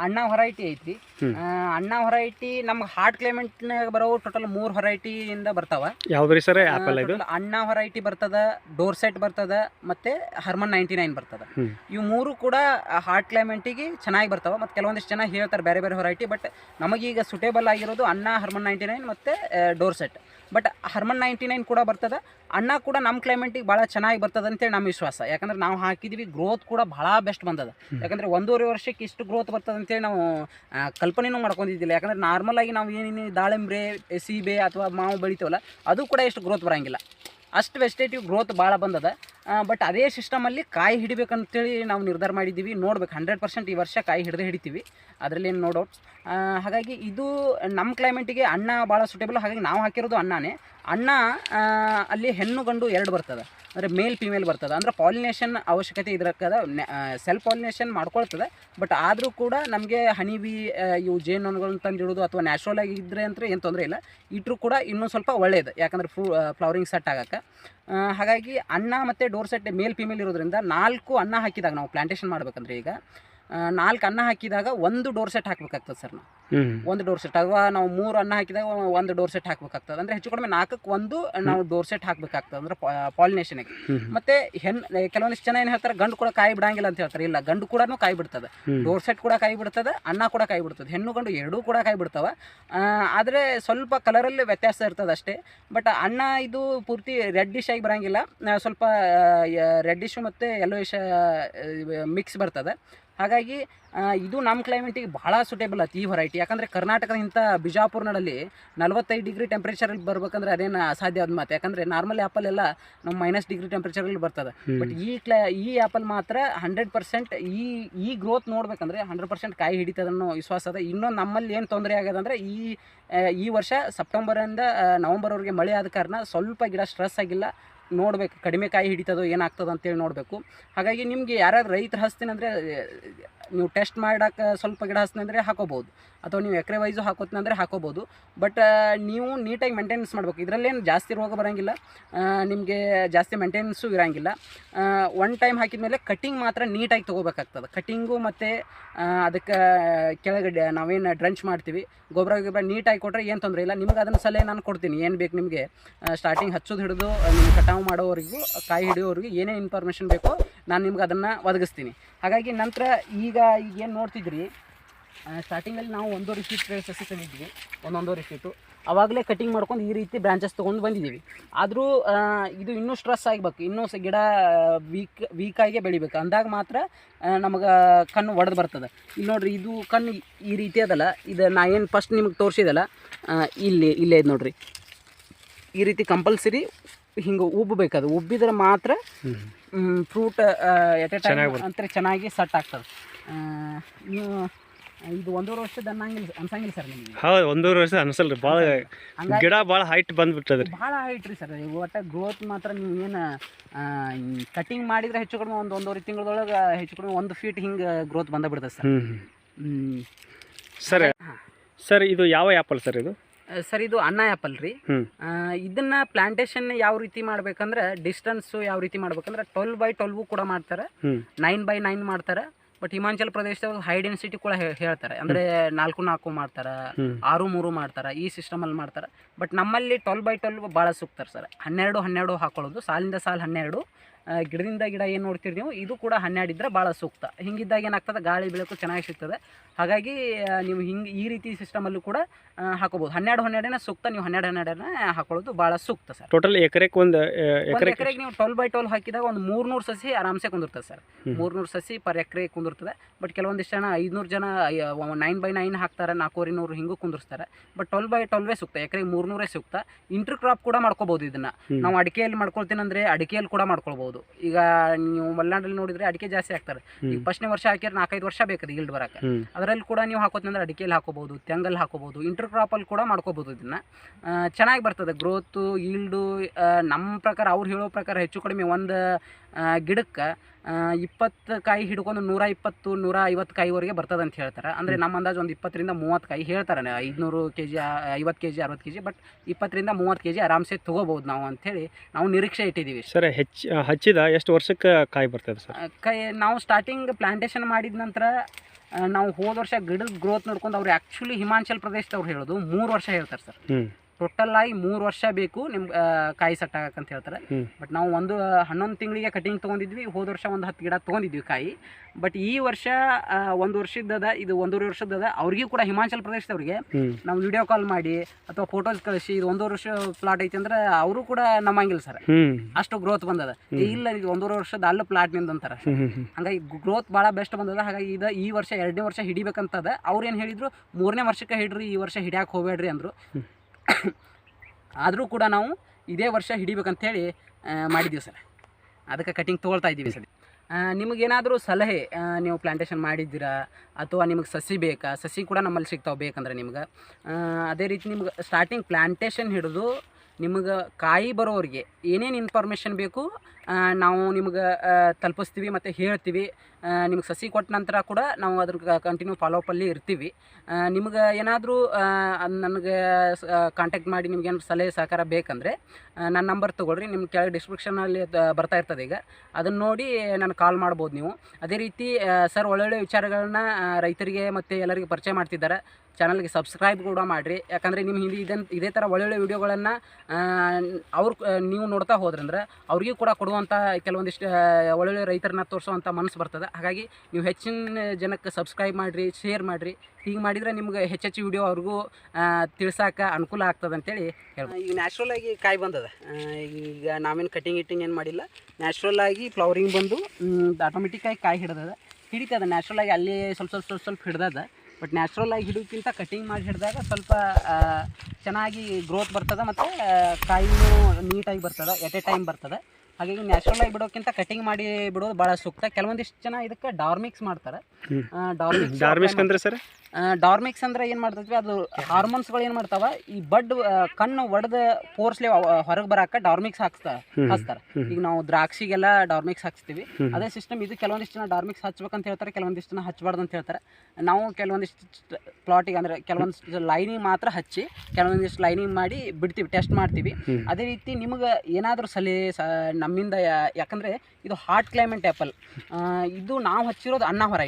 ಅಣ್ಣ ಹೊರೈಟಿ ಐತಿ ಅಣ್ಣ ಹೊರೈಟಿ ನಮ್ಗೆ ಹಾರ್ಟ್ ಕ್ಲೈಮೇಟ್ನಾಗ ಬರೋ ಟೋಟಲ್ ಮೂರು ಇಂದ ಬರ್ತಾವ. ಯಾವ್ದ್ರಿ ಸರ್? ಆ, ಆ್ಯಪಲ್ ಇದು? ಅಣ್ಣ ಹೊರೈಟಿ ಬರ್ತದ ಡೋರ್ ಸೆಟ್ ಬರ್ತದ ಮತ್ತೆ ಹರ್ಮನ್ ನೈಂಟಿ ನೈನ್ ಬರ್ತದ. ಇವು ಮೂರು ಕೂಡ ಹಾರ್ಟ್ ಕ್ಲೈಮೇಟಿಗೆ ಚೆನ್ನಾಗಿ ಬರ್ತಾವ ಮತ್ತೆ ಕೆಲವೊಂದಿಷ್ಟು ಜನ ಹೇಳ್ತಾರೆ ಬೇರೆ ಬೇರೆ ಹೊರೈಟಿ ಬಟ್ ನಮಗೀಗ ಸುಟೇಬಲ್ ಆಗಿರೋದು ಅಣ್ಣ Harman ninety nine Dorsett but Harman ninety nine ಕೂಡ ಬರ್ತದ ಅಣ್ಣ ಕೂಡ ನಮ್ಮ ಕ್ಲೈಮೇಟಿಗೆ ಭಾಳ ಚೆನ್ನಾಗಿ ಬರ್ತದ ಅಂತೇಳಿ ನಮ್ಮ ವಿಶ್ವಾಸ. ಯಾಕಂದ್ರೆ ನಾವು ಹಾಕಿದ್ವಿ ಗ್ರೋತ್ ಕೂಡ ಭಾಳ ಬೆಸ್ಟ್ ಬಂದದ. ಯಾಕಂದ್ರೆ ಒಂದೂವರೆ ವರ್ಷಕ್ಕೆ ಇಷ್ಟು ಗ್ರೋತ್ ಬರ್ತದೆ ಅಂತೇಳಿ ನಾವು ಕಲ್ಪನೆನೂ ಮಾಡ್ಕೊಂಡಿದ್ದಿಲ್ಲ. ಯಾಕಂದ್ರೆ ನಾರ್ಮಲ್ ಆಗಿ ನಾವು ಏನೇನು ದಾಳಿಂಬ್ರೆ, ಸೀಬೆ ಅಥವಾ ಮಾವು ಬೆಳಿತೀವಲ್ಲ, ಅದು ಕೂಡ ಎಷ್ಟು ಗ್ರೋತ್ ಬರೋಂಗಿಲ್ಲ. ಅಷ್ಟು ವೆಜಿಟೇಟಿವ್ ಗ್ರೋತ್ ಭಾಳ ಬಂದದ. ಬಟ್ ಅದೇ ಸಿಸ್ಟಮಲ್ಲಿ ಕಾಯಿ ಹಿಡಿಬೇಕಂತೇಳಿ ನಾವು ನಿರ್ಧಾರ ಮಾಡಿದ್ದೀವಿ. ನೋಡ್ಬೇಕು ಹಂಡ್ರೆಡ್ ಪರ್ಸೆಂಟ್ ಈ ವರ್ಷ ಕಾಯಿ ಹಿಡಿದೇ ಹಿಡಿತೀವಿ. ಅದರಲ್ಲಿ ಏನು ಡೌಟ್ಸ್ ಹಾಗಾಗಿ ಇದು ನಮ್ಮ ಕ್ಲೈಮೇಟಿಗೆ ಅಣ್ಣ ಭಾಳ ಸೂಟೇಬಲ್ ಹಾಗಾಗಿ ನಾವು ಹಾಕಿರೋದು ಅಣ್ಣನೇ ಅಣ್ಣ ಅಲ್ಲಿ ಹೆಣ್ಣು ಗಂಡು ಎರಡು ಬರ್ತದೆ. ಅಂದರೆ ಮೇಲ್ ಫಿಮೇಲ್ ಬರ್ತದೆ. ಅಂದ್ರೆ ಪಾಲಿನೇಷನ್ ಅವಶ್ಯಕತೆ ಇದ್ರಕ್ಕದ ಸೆಲ್ಫ್ ಪಾಲಿನೇಷನ್ ಮಾಡ್ಕೊಳ್ತದೆ. ಬಟ್ ಆದರೂ ಕೂಡ ನಮಗೆ ಹನಿ ಬಿ ಇವು ತಂದು ತಂದಿಡೋದು ಅಥವಾ ನ್ಯಾಚುರಲ್ ಆಗಿ ಇದ್ದರೆ ಅಂತ ಏನು ತೊಂದರೆ ಇಲ್ಲ. ಇಟ್ಟರು ಕೂಡ ಇನ್ನೂ ಸ್ವಲ್ಪ ಒಳ್ಳೆಯದು ಯಾಕಂದ್ರೆ ಫ್ರೂ ಫ್ಲವರಿಂಗ್ ಸೆಟ್ ಆಗೋಕ್ಕೆ. ಹಾಗಾಗಿ ಅಣ್ಣ ಮತ್ತು ಡೋರ್ ಸೆಟ್ ಮೇಲ್ ಫಿಮೇಲ್ ಇರೋದ್ರಿಂದ ನಾಲ್ಕು ಅನ್ನ ಹಾಕಿದಾಗ ನಾವು ಪ್ಲಾಂಟೇಷನ್ ಮಾಡ್ಬೇಕಂದ್ರೆ ಈಗ ನಾಲ್ಕು ಅನ್ನ ಹಾಕಿದಾಗ ಒಂದು ಡೋರ್ ಸೆಟ್ ಹಾಕ್ಬೇಕಾಗ್ತದೆ ಸರ್ ನಾವು. ಒಂದು ಡೋರ್ ಸೆಟ್ ಅಥವಾ ನಾವು ಮೂರು ಅನ್ನ ಹಾಕಿದಾಗ ಒಂದು ಡೋರ್ ಸೆಟ್ ಹಾಕ್ಬೇಕಾಗ್ತದೆ. ಅಂದ್ರೆ ಹೆಚ್ಚು ಕಡಿಮೆ ನಾಲ್ಕಕ್ಕೆ ಒಂದು ನಾವು ಡೋರ್ ಸೆಟ್ ಹಾಕ್ಬೇಕಾಗ್ತದೆ ಅಂದ್ರೆ ಪಾಲಿನೇಷನ್ಗೆ ಮತ್ತೆ ಹೆಣ್ ಕೆಲವೊಂದಿಷ್ಟು ಜನ ಏನು ಹೇಳ್ತಾರೆ ಗಂಡು ಕೂಡ ಕಾಯಿ ಬಿಡಂಗಿಲ್ಲ ಅಂತ ಹೇಳ್ತಾರೆ. ಇಲ್ಲ ಗಂಡು ಕೂಡ ಕಾಯಿ ಬಿಡ್ತದೆ. ಡೋರ್ ಸೆಟ್ ಕೂಡ ಕಾಯಿ ಬಿಡ್ತದೆ ಅನ್ನ ಕೂಡ ಕಾಯಿ ಬಿಡ್ತದೆ. ಹೆಣ್ಣು ಗಂಡು ಎರಡೂ ಕೂಡ ಕಾಯಿ ಬಿಡ್ತಾವ. ಆದರೆ ಸ್ವಲ್ಪ ಕಲರಲ್ಲಿ ವ್ಯತ್ಯಾಸ ಇರ್ತದೆ ಅಷ್ಟೇ. ಬಟ್ ಅನ್ನ ಇದು ಪೂರ್ತಿ ರೆಡ್ಡಿಶ್ ಆಗಿ ಬರಂಗಿಲ್ಲ. ಸ್ವಲ್ಪ ರೆಡ್ಡಿಶು ಮತ್ತು ಯೆಲ್ಲೋಯಿಶ್ ಮಿಕ್ಸ್ ಬರ್ತದೆ. ಹಾಗಾಗಿ ಇದು ನಮ್ಮ ಕ್ಲೈಮೇಟಿಗೆ ಭಾಳ ಸೂಟೇಬಲ್ ಆಯ್ತು ಈ ವೆರೈಟಿ ಯಾಕಂದರೆ ಕರ್ನಾಟಕದ ಇಂಥ ಬಿಜಾಪುರ ನಡಲ್ಲಿ ನಲವತ್ತೈದು ಡಿಗ್ರಿ ಟೆಂಪ್ರೇಚರಲ್ಲಿ ಬರ್ಬೇಕಂದ್ರೆ ಅದೇನು ಅಸಾಧ್ಯ ಆದ ಮಾತು. ಯಾಕಂದರೆ ನಾರ್ಮಲ್ ಆ್ಯಪಲ್ ಎಲ್ಲ ನಮ್ಮ ಮೈನಸ್ ಡಿಗ್ರಿ ಟೆಂಪ್ರೇಚರಲ್ಲಿ ಬರ್ತದೆ. ಬಟ್ ಈ ಕ್ಲಾ ಈ ಆ್ಯಪಲ್ ಮಾತ್ರ ಹಂಡ್ರೆಡ್ ಪರ್ಸೆಂಟ್ ಈ ಈ ಗ್ರೋತ್ ನೋಡ್ಬೇಕಂದ್ರೆ ಹಂಡ್ರೆಡ್ ಪರ್ಸೆಂಟ್ ಕಾಯಿ ಹಿಡಿತದೆ ಅನ್ನೋ ವಿಶ್ವಾಸ ಅದ. ಇನ್ನೊಂದು ನಮ್ಮಲ್ಲಿ ಏನು ತೊಂದರೆ ಆಗ್ಯದಂದ್ರೆ ಈ ಈ ವರ್ಷ ಸೆಪ್ಟೆಂಬರಿಂದ ನವಂಬರ್ವರೆಗೆ ಮಳೆ ಆದ ಕಾರಣ ಸ್ವಲ್ಪ ಗಿಡ ಸ್ಟ್ರೆಸ್ ಆಗಿಲ್ಲ. ನೋಡ್ಬೇಕು ಕಡಿಮೆ ಕಾಯಿ ಹಿಡಿತದೋ ಏನಾಗ್ತದೆ ಅಂತೇಳಿ ನೋಡಬೇಕು. ಹಾಗಾಗಿ ನಿಮಗೆ ಯಾರಾದ್ರೂ ರೈತರು ಹಸ್ತೀನಿ ಅಂದರೆ ನೀವು ಟೆಸ್ಟ್ ಮಾಡಕ್ಕೆ ಸ್ವಲ್ಪ ಗಿಡ ಹಚ್ತೀನಿ ಅಂದರೆ ಹಾಕೋಬೋದು ಅಥವಾ ನೀವು ಎಕರೆ ವೈಸು ಹಾಕೋತೀನಿ ಅಂದರೆ ಹಾಕೋಬೋದು ಬಟ್ ನೀವು ನೀಟಾಗಿ ಮೇಂಟೆನೆನ್ಸ್ ಮಾಡಬೇಕು. ಇದರಲ್ಲೇನು ಜಾಸ್ತಿ ರೋಗ ಬರೋಂಗಿಲ್ಲ. ನಿಮಗೆ ಜಾಸ್ತಿ ಮೇಂಟೆನೆನ್ಸು ಇರೋಂಗಿಲ್ಲ. ಒನ್ ಟೈಮ್ ಹಾಕಿದ ಮೇಲೆ ಕಟಿಂಗ್ ಮಾತ್ರ ನೀಟಾಗಿ ತೊಗೋಬೇಕಾಗ್ತದೆ. ಕಟಿಂಗು ಮತ್ತು ಅದಕ್ಕೆ ಕೆಳಗಡೆ ನಾವೇನು ಡ್ರಂಚ್ ಮಾಡ್ತೀವಿ, ಗೊಬ್ಬರ ಗೊಬ್ಬರ ನೀಟಾಗಿ ಕೊಟ್ಟರೆ ಏನು ತೊಂದರೆ ಇಲ್ಲ. ನಿಮ್ಗೆ ಅದನ್ನು ಸಲಹೆ ನಾನು ಕೊಡ್ತೀನಿ. ಏನು ಬೇಕು ನಿಮಗೆ? ಸ್ಟಾರ್ಟಿಂಗ್ ಹಚ್ಚೋದು ಹಿಡಿದು, ನಿಮ್ಗೆ ಕಟಾವು ಮಾಡೋವರೆಗೂ, ಕಾಯಿ ಹಿಡಿಯೋವರೆಗೂ ಏನೇ ಇನ್ಫಾರ್ಮೇಷನ್ ಬೇಕೋ ನಾನು ನಿಮ್ಗೆ ಅದನ್ನು ಒದಗಿಸ್ತೀನಿ. ಹಾಗಾಗಿ ನಂತರ ಈಗ ಈಗ ಏನು ನೋಡ್ತಿದ್ರಿ ಸ್ಟಾರ್ಟಿಂಗಲ್ಲಿ ನಾವು ಒಂದೂವರೆ ಫೀಟ್ ಸಸಿ ತಂದಿದ್ವಿ ಒಂದೊಂದೂವರೆ ಫೀಟು ಅವಾಗಲೇ ಕಟಿಂಗ್ ಮಾಡ್ಕೊಂಡು ಈ ರೀತಿ ಬ್ರಾಂಚಸ್ ತೊಗೊಂಡು ಬಂದಿದ್ದೀವಿ. ಆದರೂ ಇದು ಇನ್ನೂ ಸ್ಟ್ರೆಸ್ ಆಗಬೇಕು, ಇನ್ನೂ ಸ ಗಿಡ ವೀಕ್ ವೀಕಾಗೆ ಬೆಳಿಬೇಕು. ಅಂದಾಗ ಮಾತ್ರ ನಮಗೆ ಕಣ್ಣು ಒಡೆದು ಬರ್ತದೆ. ಇಲ್ಲಿ ನೋಡ್ರಿ, ಇದು ಕಣ್ಣು ಈ ರೀತಿ ಅದಲ್ಲ, ಇದು ನಾ ಏನು ಫಸ್ಟ್ ನಿಮಗೆ ತೋರಿಸಿದಲ್ಲ ಇಲ್ಲಿ, ಇಲ್ಲೇ ಇದು ನೋಡ್ರಿ. ಈ ರೀತಿ ಕಂಪಲ್ಸರಿ ಹಿಂಗೆ ಅದು ಉಬ್ಬಿದ್ರೆ ಮಾತ್ರ ಫ್ರೂಟ್ ಎಟ್ ಎ ಟೈಮ್. ಅಂತ ಚೆನ್ನಾಗಿ ಸೆಟ್ ಆಗ್ತದೆ. ನೀವು ಇದು ಒಂದೂವರೆ ವರ್ಷದ ಅನ್ನಂಗಿಲ್ಲ ಅನ್ಸಂಗಿಲ್ಲ ಸರ್ ನಿಮಗೆ. ಹೌದು ಒಂದೂವರೆ ವರ್ಷ ಅನ್ಸಲ್ರಿ ಭಾಳ ಗಿಡ ಭಾಳ ಹೈಟ್ ಬಂದ್ಬಿಟ್ಟದ್ರಿ. ಭಾಳ ಹೈಟ್ ರೀ ಸರ್ ಒಟ್ಟು ಗ್ರೋತ್ ಮಾತ್ರ ನೀವು ಏನು ಕಟಿಂಗ್ ಮಾಡಿದ್ರೆ ಹೆಚ್ಚು ಕಡಿಮೆ ಒಂದು ಒಂದೂವರೆ ತಿಂಗಳದೊಳಗೆ ಹೆಚ್ಚು ಕಡಿಮೆ ಒಂದು ಫೀಟ್ ಹಿಂಗೆ ಗ್ರೋತ್ ಬಂದ ಬಿಡ್ತದೆ ಸರ್. ಸರ್ ಸರ್ ಇದು ಯಾವ ಆ್ಯಪಲ್ ಸರ್ ಇದು? ಸರ್ ಇದು ಅನ್ನ ಆ್ಯಪಲ್ ರೀ. ಇದನ್ನ ಪ್ಲಾಂಟೇಶನ್ ಯಾವ ರೀತಿ ಮಾಡ್ಬೇಕಂದ್ರೆ ಡಿಸ್ಟೆನ್ಸ್ ಯಾವ ರೀತಿ ಮಾಡ್ಬೇಕಂದ್ರೆ ಟ್ವೆಲ್ ಬೈ ಟ್ವೆಲ್ವು ಕೂಡ ಮಾಡ್ತಾರೆ. ನೈನ್ ಬೈ ನೈನ್ ಮಾಡ್ತಾರೆ. ಬಟ್ ಹಿಮಾಚಲ ಪ್ರದೇಶದಾಗ ಹೈ ಡೆನ್ಸಿಟಿ ಕೂಡ ಹೇಳ್ತಾರೆ. ಅಂದ್ರೆ ನಾಲ್ಕು ನಾಲ್ಕು ಮಾಡ್ತಾರೆ. ಆರು ಮೂರು ಮಾಡ್ತಾರೆ. ಈ ಸಿಸ್ಟಮ್ ಅಲ್ಲಿ ಮಾಡ್ತಾರೆ. ಬಟ್ ನಮ್ಮಲ್ಲಿ ಟ್ವೆಲ್ ಬೈ ಟ್ವೆಲ್ ಭಾಳ ಸೂಕ್ತಾರೆ ಸರ್. ಹನ್ನೆರಡು ಹನ್ನೆರಡು ಹಾಕೊಳ್ಳೋದು. ಸಾಲಿಂದ ಸಾಲ ಹನ್ನೆರಡು ಗಿಡದಿಂದ ಗಿಡ ಏನು ನೋಡ್ತೀರಿ ನೀವು? ಇದು ಕೂಡ ಹನ್ನೆರಡು ಇದ್ದರೆ ಭಾಳ ಸೂಕ್ತ. ಹಿಂಗಿದ್ದಾಗ ಏನಾಗ್ತದೆ? ಗಾಳಿ ಬೆಳಕು ಚೆನ್ನಾಗಿ ಸಿಗ್ತದೆ. ಹಾಗಾಗಿ ನೀವು ಹಿಂಗೆ ಈ ರೀತಿ ಸಿಸ್ಟಮಲ್ಲೂ ಕೂಡ ಹಾಕೋಬೋದು ಹನ್ನೆರಡು ಹನ್ನೆರಡನ ಸೂಕ್ತ ನೀವು ಹನ್ನೆರಡು ಹನ್ನೆರಡನ ಹಾಕೊಳ್ಳೋದು ಭಾಳ ಸೂಕ್ತ ಸರ್. ಟೋಟಲ್ ಎಕರೆಗೆ ಒಂದು ಎಕರೆಗೆ ನೀವು ಟ್ವೆಲ್ ಬೈ ಟ್ವೆಲ್ ಹಾಕಿದಾಗ ಒಂದು ಮೂರ್ನೂರು ಸಸಿ ಆರಾಮ್ಸೆ ಕುಂದಿರ್ತದೆ ಸರ್. ಮೂರ್ನೂರು ಸಸಿ ಪರ್ ಎಕರೆ ಕುಂದಿರ್ತದೆ. ಬಟ್ ಕೆಲವೊಂದಿಷ್ಟು ಜನ ಐದುನೂರು ಜನ ನೈನ್ ಬೈ ನೈನ್ ಹಾಕ್ತಾರೆ ನಾಲ್ಕೂವರೆ ನೂರು ಹಿಂಗೂ ಕುಂದಿರ್ತಾರೆ ಬಟ್ ಟ್ವೆಲ್ ಬೈ ಟ್ವೆಲ್ವೇ ಸೂಕ್ತ ಎಕರೆಗೆ ಮೂರ್ನೂರೇ ಸೂಕ್ತ. ಇಂಟರ್ ಕ್ರಾಪ್ ಕೂಡ ಮಾಡ್ಕೋಬೋದು ಇದನ್ನ. ನಾವು ಅಡಿಕೆಯಲ್ಲಿ ಮಾಡ್ಕೊಳ್ತೀನಿ ಅಂದರೆ ಅಡಿಕೆಯಲ್ಲಿ ಕೂಡ ಮಾಡ್ಕೊಳ್ಬೋದು ಈಗ ನೀವು ಮಲೆನಾಡಲ್ಲಿ ನೋಡಿದ್ರೆ ಅಡಿಕೆ ಜಾಸ್ತಿ ಹಾಕ್ತಾರೆ. ಈಗ. ಫಸ್ಟ್ನೇ ವರ್ಷ ಹಾಕಿದ್ರೆ ನಾಲ್ಕೈದು ವರ್ಷ ಬೇಕದು ಇಲ್ಡ್ ಬರಕ್ಕೆ. ಅದರಲ್ಲಿ ಕೂಡ ನೀವು ಹಾಕೋತಂದ್ರೆ ಅಡಿಕೆಯಲ್ಲಿ ಹಾಕೋಬೋದು ತೆಂಗಲ್ಲಿ ಹಾಕೋಬಹುದು ಇಂಟರ್ ಕ್ರಾಪಲ್ಲಿ ಕೂಡ ಮಾಡ್ಕೋಬಹುದು ಇದನ್ನ. ಚೆನ್ನಾಗಿ ಬರ್ತದೆ. ಗ್ರೋತು ಈಲ್ಡು ನಮ್ಮ ಪ್ರಕಾರ ಅವ್ರು ಹೇಳೋ ಪ್ರಕಾರ ಹೆಚ್ಚು ಕಡಿಮೆ ಒಂದು ಗಿಡಕ್ಕೆ ಇಪ್ಪತ್ತು ಕಾಯಿ ಹಿಡ್ಕೊಂಡು ನೂರ ಇಪ್ಪತ್ತು ನೂರ ಐವತ್ತು ಕಾಯಿವರೆಗೆ ಬರ್ತದೆ ಅಂತ ಹೇಳ್ತಾರೆ. ಅಂದರೆ ನಮ್ಮ ಅಂದಾಜು ಒಂದು ಇಪ್ಪತ್ತರಿಂದ ಮೂವತ್ತು ಕಾಯಿ ಹೇಳ್ತಾರೆ ಐದುನೂರು ಕೆ ಜಿ ಐವತ್ತು ಕೆ ಜಿ ಅರವತ್ತು ಕೆ ಜಿ ಬಟ್ ಇಪ್ಪತ್ತರಿಂದ ಮೂವತ್ತು ಕೆ ಜಿ ಆರಾಮ್ಸೆ ತೊಗೋಬೋದು ನಾವು ಅಂಥೇಳಿ ನಾವು ನಿರೀಕ್ಷೆ ಇಟ್ಟಿದ್ದೀವಿ. ಸರ್ ಹೆಚ್ಚು ಹಚ್ಚಿದ ಎಷ್ಟು ವರ್ಷಕ್ಕೆ ಕಾಯಿ ಬರ್ತದೆ ಸರ್? ಕೈ ನಾವು ಸ್ಟಾರ್ಟಿಂಗ್ ಪ್ಲಾಂಟೇಶನ್ ಮಾಡಿದ ನಂತರ ನಾವು ಹೋದ ವರ್ಷ ಗಿಡದ ಗ್ರೋತ್ ನೋಡ್ಕೊಂಡು ಅವ್ರು ಆ್ಯಕ್ಚುಲಿ ಹಿಮಾಚಲ್ ಪ್ರದೇಶದವ್ರು ಹೇಳೋದು ಮೂರು ವರ್ಷ ಹೇಳ್ತಾರೆ ಸರ್. ಟೋಟಲ್ ಆಗಿ ಮೂರು ವರ್ಷ ಬೇಕು ನಿಮ್ಗೆ ಆ, ಕಾಯಿ ಸೆಟ್ ಆಗಕ್ಕಂತ ಹೇಳ್ತಾರೆ. ಬಟ್ ನಾವು ಒಂದು ಹನ್ನೊಂದು ತಿಂಗಳಿಗೆ ಕಟಿಂಗ್ ತೊಗೊಂಡಿದ್ವಿ ಹೋದ ವರ್ಷ ಒಂದು ಹತ್ತು ಗಿಡ ತೊಗೊಂಡಿದ್ವಿ ಕಾಯಿ. ಬಟ್ ಈ ವರ್ಷ ಒಂದು ವರ್ಷದ ಇದು ಒಂದೂವರೆ ವರ್ಷದ ಅವ್ರಿಗೂ ಕೂಡ ಹಿಮಾಚಲ್ ಪ್ರದೇಶದವ್ರಿಗೆ ನಾವು ವಿಡಿಯೋ ಕಾಲ್ ಮಾಡಿ ಅಥವಾ ಫೋಟೋಸ್ ಕಳಿಸಿ ಇದು ಒಂದೂವರೆ ವರ್ಷ ಪ್ಲಾಟ್ ಐತಿ ಅಂದ್ರೆ ಅವರು ಕೂಡ ನಮ್ಮಂಗಿಲ್ಲ ಸರ್. ಅಷ್ಟು ಗ್ರೋತ್ ಬಂದದ. ಇಲ್ಲ ಇದು ಒಂದೂವರೆ ವರ್ಷದ ಅಲ್ಲ ಪ್ಲಾಟ್ನಿಂದ ಅಂತಾರೆ. ಹಂಗಾಗಿ ಗ್ರೋತ್ ಭಾಳ ಬೆಸ್ಟ್ ಬಂದದ. ಹಾಗಾಗಿ ಇದು ಈ ವರ್ಷ ಎರಡನೇ ವರ್ಷ ಹಿಡಿಬೇಕಂತದ. ಅವ್ರು ಏನು ಹೇಳಿದ್ರು ಮೂರನೇ ವರ್ಷಕ್ಕೆ ಹಿಡ್ರಿ ಈ ವರ್ಷ ಹಿಡಿಯಕ್ಕೆ ಹೋಗ್ಬೇಡ್ರಿ ಅಂದರು. ಆದರೂ ಕೂಡ ನಾವು ಇದೇ ವರ್ಷ ಹಿಡಿಬೇಕಂತೇಳಿ ಮಾಡಿದ್ದೀವಿ ಸರ್. ಅದಕ್ಕೆ ಕಟಿಂಗ್ ತೊಗೊಳ್ತಾ ಇದ್ದೀವಿ ಸರ್. ನಿಮಗೇನಾದರೂ ಸಲಹೆ ನೀವು ಪ್ಲಾಂಟೇಷನ್ ಮಾಡಿದ್ದೀರಾ? ಅಥವಾ ನಿಮಗೆ ಸಸಿ ಬೇಕಾ? ಸಸಿ ಕೂಡ ನಮ್ಮಲ್ಲಿ ಸಿಗ್ತಾವೆ ಬೇಕಂದ್ರೆ ನಿಮ್ಗೆ. ಅದೇ ರೀತಿ ನಿಮ್ಗೆ ಸ್ಟಾರ್ಟಿಂಗ್ ಪ್ಲಾಂಟೇಷನ್ ಹಿಡಿದು ನಿಮಗೆ ಕಾಯಿ ಬರೋರಿಗೆ ಏನೇನು ಇನ್ಫಾರ್ಮೇಷನ್ ಬೇಕು ನಾವು ನಿಮ್ಗೆ ತಲುಪಿಸ್ತೀವಿ ಮತ್ತು ಹೇಳ್ತೀವಿ. ನಿಮ್ಗೆ ಸಸಿ ಕೊಟ್ಟ ನಂತರ ಕೂಡ ನಾವು ಅದ್ರ ಕಂಟಿನ್ಯೂ ಫಾಲೋಅಪಲ್ಲಿ ಇರ್ತೀವಿ. ನಿಮ್ಗೆ ಏನಾದರೂ ನನಗೆ ಕಾಂಟ್ಯಾಕ್ಟ್ ಮಾಡಿ ನಿಮ್ಗೆ ಏನಾದ್ರು ಸಲಹೆ ಸಹಕಾರ ಬೇಕಂದರೆ ನನ್ನ ನಂಬರ್ ತೊಗೊಳ್ರಿ ನಿಮ್ಮ ಕೆಳಗೆ ಡಿಸ್ಕ್ರಿಪ್ಷನಲ್ಲಿ ಬರ್ತಾ ಇರ್ತದೆ ಈಗ. ಅದನ್ನು ನೋಡಿ ನಾನು ಕಾಲ್ ಮಾಡ್ಬೋದು ನೀವು. ಅದೇ ರೀತಿ ಸರ್ ಒಳ್ಳೊಳ್ಳೆ ವಿಚಾರಗಳನ್ನ ರೈತರಿಗೆ ಮತ್ತು ಎಲ್ಲರಿಗೆ ಪರಿಚಯ ಮಾಡ್ತಿದ್ದಾರೆ. ಚಾನಲ್ಗೆ ಸಬ್ಸ್ಕ್ರೈಬ್ ಕೂಡ ಮಾಡಿರಿ. ಯಾಕಂದರೆ ನಿಮ್ಮ ಹಿಂದೆ ಇದನ್, ಇದೇ ಥರ ಒಳ್ಳೊಳ್ಳೆ ವಿಡಿಯೋಗಳನ್ನು ಅವ್ರು ನೀವು ನೋಡ್ತಾ ಹೋದ್ರಂದ್ರೆ ಅವ್ರಿಗೂ ಕೂಡ ಕೊಡುವಂಥ ಕೆಲವೊಂದಿಷ್ಟು ಒಳ್ಳೊಳ್ಳೆ ರೈತರನ್ನ ತೋರಿಸುವಂಥ ಮನಸ್ಸು ಬರ್ತದೆ. ಹಾಗಾಗಿ ನೀವು ಹೆಚ್ಚಿನ ಜನಕ್ಕೆ ಸಬ್ಸ್ಕ್ರೈಬ್ ಮಾಡಿರಿ ಶೇರ್ ಮಾಡಿರಿ. ಹೀಗೆ ಮಾಡಿದರೆ ನಿಮ್ಗೆ ಹೆಚ್ಚೆಚ್ಚು ವಿಡಿಯೋ ಅವ್ರಿಗೂ ತಿಳ್ಸಾಕ ಅನುಕೂಲ ಆಗ್ತದೆ ಅಂತೇಳಿ ಹೇಳ್ಬೋದು. ಈಗ ನ್ಯಾಚುರಲ್ ಆಗಿ ಕಾಯಿ ಬಂದದ. ಈಗ ನಾವೇನು ಕಟಿಂಗ್ ಇಟ್ಟಿಂಗ್ ಏನು ಮಾಡಿಲ್ಲ. ನ್ಯಾಚುರಲ್ ಆಗಿ ಫ್ಲವರಿಂಗ್ ಬಂದು ಆಟೋಮೆಟಿಕ್ಕಾಗಿ ಕಾಯಿ ಹಿಡ್ದದ. ಹಿಡಿತದ. ನ್ಯಾಚುರಲಾಗಿ ಅಲ್ಲಿ ಸ್ವಲ್ಪ ಸ್ವಲ್ಪ ಸ್ವಲ್ಪ ಸ್ವಲ್ಪ ಹಿಡ್ದದ. ಬಟ್ ನ್ಯಾಚುರಲ್ ಹಿಡೋಕ್ಕಿಂತ ಕಟಿಂಗ್ ಮಾಡಿ ಹಿಡಿದಾಗ ಸ್ವಲ್ಪ ಚೆನ್ನಾಗಿ ಗ್ರೋತ್ ಬರ್ತದೆ ಮತ್ತು ಕಾಯಿನೂ ನೀಟಾಗಿ ಬರ್ತದೆ. ಎಟ್ ಎ ಟೈಮ್ ಬರ್ತದೆ. ಹಾಗಾಗಿ ನ್ಯಾಚುರಲ್ ಆಗಿ ಬಿಡೋಕ್ಕಿಂತ ಕಟಿಂಗ್ ಮಾಡಿ ಬಿಡೋದು ಭಾಳ ಸೂಕ್ತ. ಕೆಲವೊಂದಿಷ್ಟು ಜನ ಇದಕ್ಕೆ ಡಾರ್ಮಿಕ್ಸ್ ಮಾಡ್ತಾರೆ. ಡಾರ್ಮಿಕ್ಸ್ ಅಂದ್ರೆ ಸರ್? ಡಾರ್ಮಿಕ್ಸ್ ಅಂದ್ರೆ ಏನು ಮಾಡ್ತೈತಿ ಅದು ಹಾರ್ಮೋನ್ಸ್ಗಳು ಏನು ಮಾಡ್ತಾವ? ಈ ಬಡ್ ಕಣ್ಣು ಒಡೆದ ಪೋರ್ಸ್ಲಿ ಹೊರಗೆ ಬರಾಕ ಡಾರ್ಮಿಕ್ಸ್ ಹಾಕ್ಸ್ತಾ ಹಚ್ತಾರ ಈಗ ನಾವು ದ್ರಾಕ್ಷಿಗೆಲ್ಲ ಡಾರ್ಮಿಕ್ಸ್ ಹಾಕ್ಸ್ತೀವಿ. ಅದೇ ಸಿಸ್ಟಮ್ ಇದು ಕೆಲವೊಂದಿಷ್ಟು ಜನ ಡಾರ್ಮಿಕ್ಸ್ ಹಚ್ಬೇಕಂತ ಹೇಳ್ತಾರೆ ಕೆಲವೊಂದಿಷ್ಟು ಜನ ಹಚ್ಚಬಾರ್ದು ಅಂತ ಹೇಳ್ತಾರೆ. ನಾವು ಕೆಲವೊಂದಿಷ್ಟು ಪ್ಲಾಟಿಗೆ ಅಂದ್ರೆ ಕೆಲವೊಂದಿಷ್ಟು ಲೈನಿಂಗ್ ಮಾತ್ರ ಹಚ್ಚಿ ಕೆಲವೊಂದಿಷ್ಟು ಲೈನಿಂಗ್ ಮಾಡಿ ಬಿಡ್ತೀವಿ ಟೆಸ್ಟ್ ಮಾಡ್ತೀವಿ. ಅದೇ ರೀತಿ ನಿಮಗೆ ಏನಾದರೂ ಸಲಹೆ ನಮ್ಮಿಂದ ಯಾಕಂದ್ರೆ ಇದು ಹಾಟ್ ಕ್ಲೈಮೇಟ್ ಆ್ಯಪಲ್ ಇದು ನಾವು ಹಚ್ಚಿರೋದು ಅನ್ನ ಹೊರ.